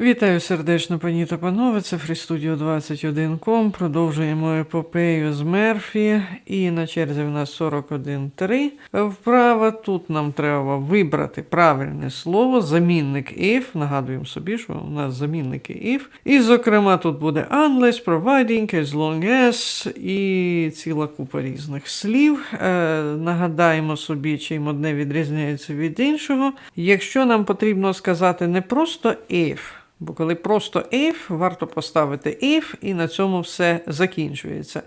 Вітаю сердечно, пані та панове. Це FreeStudio 21.com. Продовжуємо епопею з Мерфі. І на черзі в нас 41.3. Вправа тут нам треба вибрати правильне слово, замінник if. Нагадуємо собі, що у нас замінники if. І, зокрема, тут буде unless, providing, as long as і ціла купа різних слів. Е, нагадаємо собі, чим одне відрізняється від іншого. Якщо нам потрібно сказати не просто if. Бо коли просто if, варто поставити if, і на цьому все закінчується.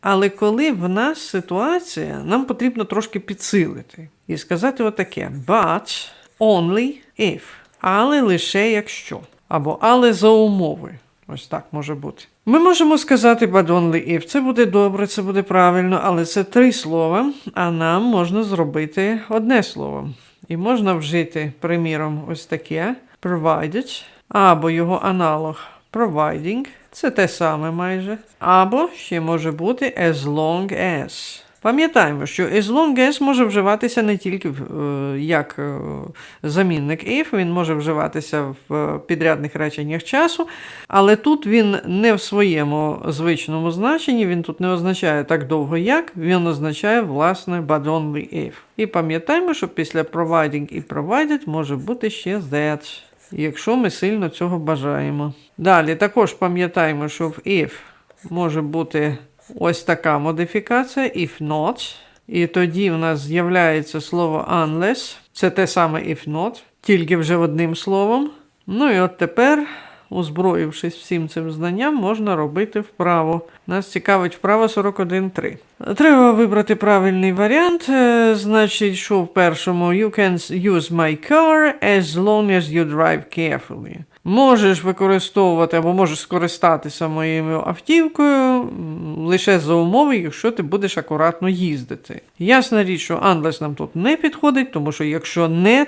Але коли в нас ситуація, нам потрібно трошки підсилити і сказати отаке: but only if. Але лише якщо. Або але за умови. Ось так може бути. Ми можемо сказати but only if. Це буде добре, це буде правильно, але це три слова, а нам можна зробити одне слово. І можна вжити, приміром, ось таке provided, або його аналог providing, це те саме майже. Або ще може бути as long as. Пам'ятаємо, що as long as може вживатися не тільки е, як е, замінник if, він може вживатися в е, підрядних реченнях часу, але тут він не в своєму звичному значенні, він тут не означає так довго як, він означає, власне, but only if. І пам'ятаємо, що після providing і provided може бути ще that, якщо ми сильно цього бажаємо. Далі також пам'ятаємо, що в if може бути ось така модифікація, if not. І тоді в нас з'являється слово unless. Це те саме if not, тільки вже одним словом. Ну і от тепер, озброївшись всім цим знанням, можна робити вправо. Нас цікавить вправа 41.3. Треба вибрати правильний варіант. Е, Значить, що в першому you can use my car as long as you drive carefully. Можеш використовувати або можеш скористатися моєю автівкою лише за умови, якщо ти будеш акуратно їздити. Ясна річ, що Unless нам тут не підходить, тому що якщо не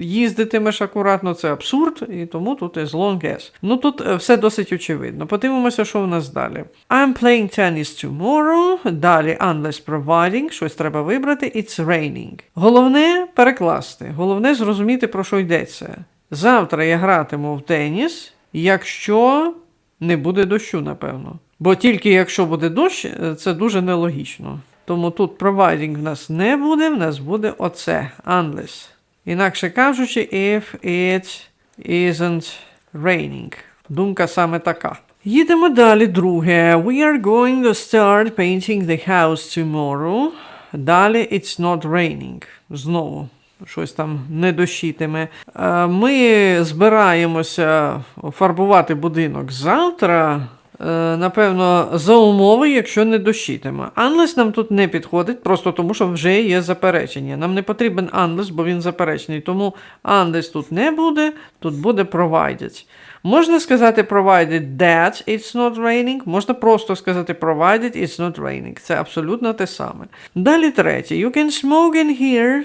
їздитимеш акуратно, це абсурд, і тому тут as long as. Ну тут е, все досить очевидно. Подивимося, що в нас далі. I'm playing tennis tomorrow. Далі unless providing, щось треба вибрати. It's raining. Головне перекласти, головне зрозуміти, про що йдеться. Завтра я гратиму в теніс, якщо не буде дощу, напевно. Бо тільки якщо буде дощ, е, це дуже нелогічно. Тому тут providing в нас не буде, в нас буде оце unless. Інакше кажучи, if it isn't raining. Думка саме така. Їдемо далі, друге. We are going to start painting the house tomorrow. Далі it's not raining. Знову щось там не дощитиме. Е, Ми збираємося фарбувати будинок завтра. е, Напевно, за умови, якщо не дощитиме. Unless нам тут не підходить, просто тому що вже є заперечення. Нам не потрібен unless, бо він заперечений. Тому unless тут не буде, тут буде provided. Можна сказати provided that it's not raining, можна просто сказати provided it's not raining. Це абсолютно те саме. Далі третє. You can smoke in here.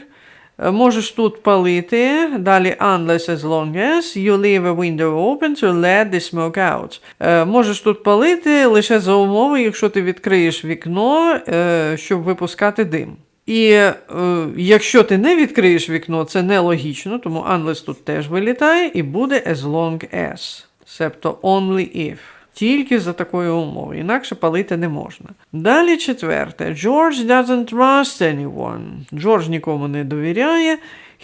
Е, Можеш тут палити. Далі unless as long as you leave a window open to let the smoke out. Е, Можеш тут палити лише за умови, якщо ти відкриєш вікно, е, щоб випускати дим. І якщо ти не відкриєш вікно, це нелогічно, тому unless тут теж вилітає, і буде as long as. Себто only if. Тільки за такої умови, інакше палити не можна. Далі четверте. George doesn't trust anyone. Джордж нікому не довіряє.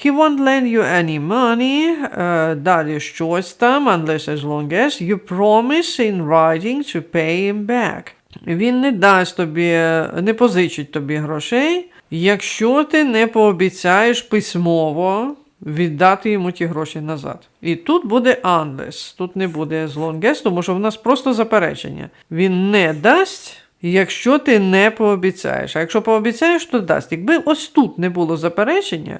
He won't lend you any money. Е, далі щось там, unless as long as you promise in writing to pay him back. Він не дасть тобі, не позичить тобі грошей, якщо ти не пообіцяєш письмово віддати йому ті гроші назад. І тут буде unless, тут не буде as long тому що в нас просто заперечення. Він не дасть, якщо ти не пообіцяєш. А якщо пообіцяєш, то дасть. Якби ось тут не було заперечення,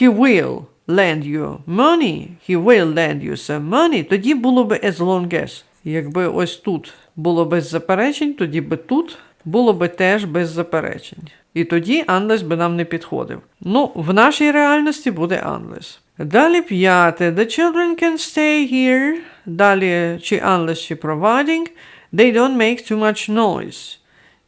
he will lend you money, he will lend you some money, тоді було би as long as. Якби ось тут було без заперечень, тоді би тут було би теж без заперечень. І тоді анлес би нам не підходив. Ну, в нашій реальності буде анлес. Далі п'яте. The children can stay here. Далі чи unless, чи providing. They don't make too much noise.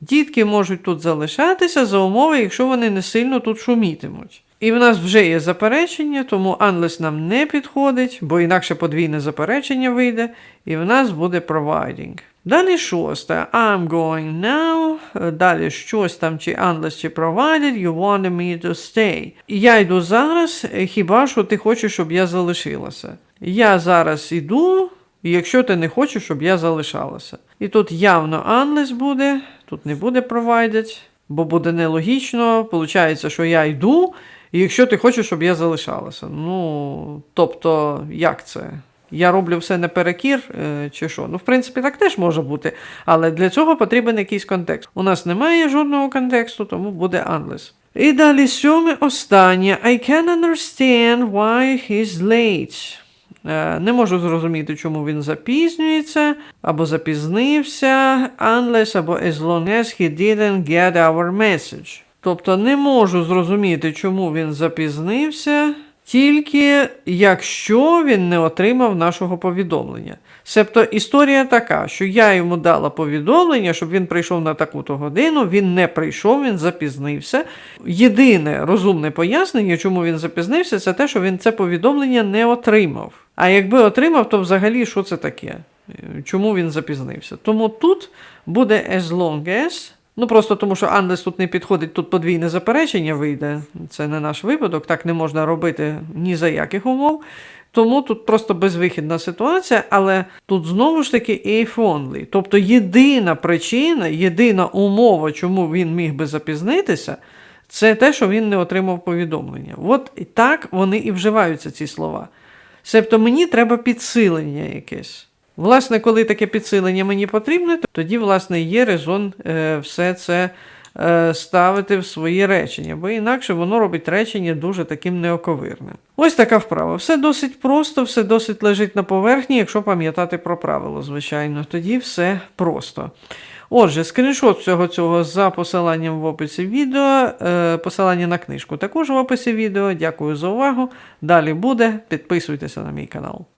Дітки можуть тут залишатися за умови, якщо вони не сильно тут шумітимуть. І в нас вже є заперечення, тому unless нам не підходить, бо інакше подвійне заперечення вийде, і в нас буде providing. Далі шосте. I'm going now. Далі щось там, чи unless, чи provided, you wanted me to stay. Я йду зараз, хіба що ти хочеш, щоб я залишилася. Я зараз іду, якщо ти не хочеш, щоб я залишалася. І тут явно unless буде, тут не буде provided, бо буде нелогічно. Получається, що я йду, і якщо ти хочеш, щоб я залишалася. Ну, тобто, як це? Я роблю все наперекір, е, чи що? Ну, в принципі, так теж може бути. Але для цього потрібен якийсь контекст. У нас немає жодного контексту, тому буде unless. І далі сьоме останнє. I can understand why he's late. Е, Не можу зрозуміти, чому він запізнюється, або запізнився, unless або as long as he didn't get our message. Тобто не можу зрозуміти, чому він запізнився, тільки якщо він не отримав нашого повідомлення. Себто історія така, що я йому дала повідомлення, щоб він прийшов на таку-то годину, він не прийшов, він запізнився. Єдине розумне пояснення, чому він запізнився, це те, що він це повідомлення не отримав. А якби отримав, то взагалі що це таке? Чому він запізнився? Тому тут буде as long as. Ну просто тому, що Анлес тут не підходить, тут подвійне заперечення вийде. Це не наш випадок, так не можна робити ні за яких умов. Тому тут просто безвихідна ситуація, але тут знову ж таки if. Тобто єдина причина, єдина умова, чому він міг би запізнитися, це те, що він не отримав повідомлення. От так вони і вживаються ці слова. Себто мені треба підсилення якесь. Власне, коли таке підсилення мені потрібне, то тоді, власне, є резон е, все це е, ставити в свої речення, бо інакше воно робить речення дуже таким неоковирним. Ось така вправа. Все досить просто, все досить лежить на поверхні, якщо пам'ятати про правило, звичайно. Тоді все просто. Отже, скріншот всього цього за посиланням в описі відео, е, посилання на книжку також в описі відео. Дякую за увагу. Далі буде. Підписуйтеся на мій канал.